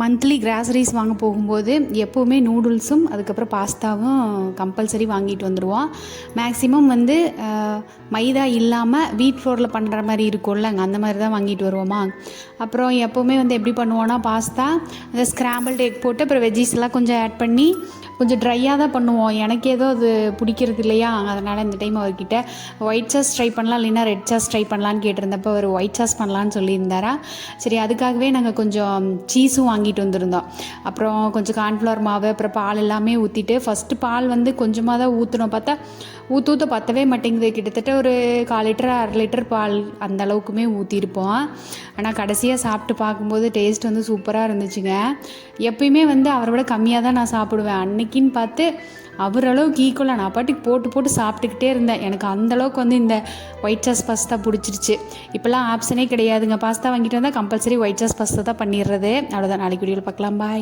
Monthly groceries வாங்க போகும்போது எப்போவுமே நூடுல்ஸும் அதுக்கப்புறம் பாஸ்தாவும் கம்பல்சரி வாங்கிட்டு வந்துடுவோம். மேக்ஸிமம் வந்து மைதா இல்லாமல் வீட் ஃப்ளோரில் பண்ணுற மாதிரி இருக்கும்லங்க அந்த மாதிரி தான் வாங்கிட்டு வருவோமா. அப்புறம் எப்போவுமே வந்து எப்படி பண்ணுவோன்னா பாஸ்தா அந்த ஸ்க்ராம்பிள்டு எக் போட்டு அப்புறம் வெஜ்ஜீஸ்லாம் கொஞ்சம் ஆட் பண்ணி கொஞ்சம் ட்ரையாக தான் பண்ணுவோம். எனக்கு ஏதோ அது பிடிக்கிறது இல்லையா அதனால் இந்த டைம் அவர்கிட்ட ஒயிட் சாஸ் ட்ரை பண்ணலாம் இல்லைன்னா ரெட் சாஸ் ட்ரை பண்ணலான்னு கேட்டிருந்தப்போ அவர் ஒயிட் சாஸ் பண்ணலான்னு சொல்லியிருந்தாரா. சரி அதுக்காகவே நாங்கள் கொஞ்சம் சீஸும் வாங்கி வாங்கிட்டு வந்திருந்தோம் அப்புறம் கொஞ்சம் கார்ன்ஃப்ளவர் மாவு அப்புறம் பால் எல்லாமே ஊற்றிட்டு ஃபஸ்ட்டு பால் வந்து கொஞ்சமாக தான் ஊற்றணும் பார்த்தா ஊற்று ஊற்ற பத்தவே மாட்டேங்குது. கிட்டத்தட்ட ஒரு கால் லிட்டர் அரை லிட்டர் பால் அந்த அளவுக்குமே ஊற்றிருப்போம் ஆனால் கடைசியாக சாப்பிட்டு பார்க்கும்போது டேஸ்ட் வந்து சூப்பராக இருந்துச்சுங்க. எப்பயுமே வந்து அவரை விட கம்மியாக தான் நான் சாப்பிடுவேன். அன்னைக்குன்னு பார்த்து அவர் அளவுக்கு ஈக்குவலாக நான் பாட்டுக்கு போட்டு போட்டு சாப்பிட்டுக்கிட்டே இருந்தேன். எனக்கு அந்தளவுக்கு வந்து இந்த ஒயிட் சாஸ் பாஸ்தா பிடிச்சிருச்சு. இப்போல்லாம் ஆப்ஷனே கிடையாதுங்க. பாஸ்தா வாங்கிட்டு வந்தால் கம்பல்சரி ஒயிட் சாஸ் பாஸ்தா தான் பண்ணிடுறது அவ்வளோதான் நாளைக்கு வீடியோவில் பார்க்கலாம் பாய்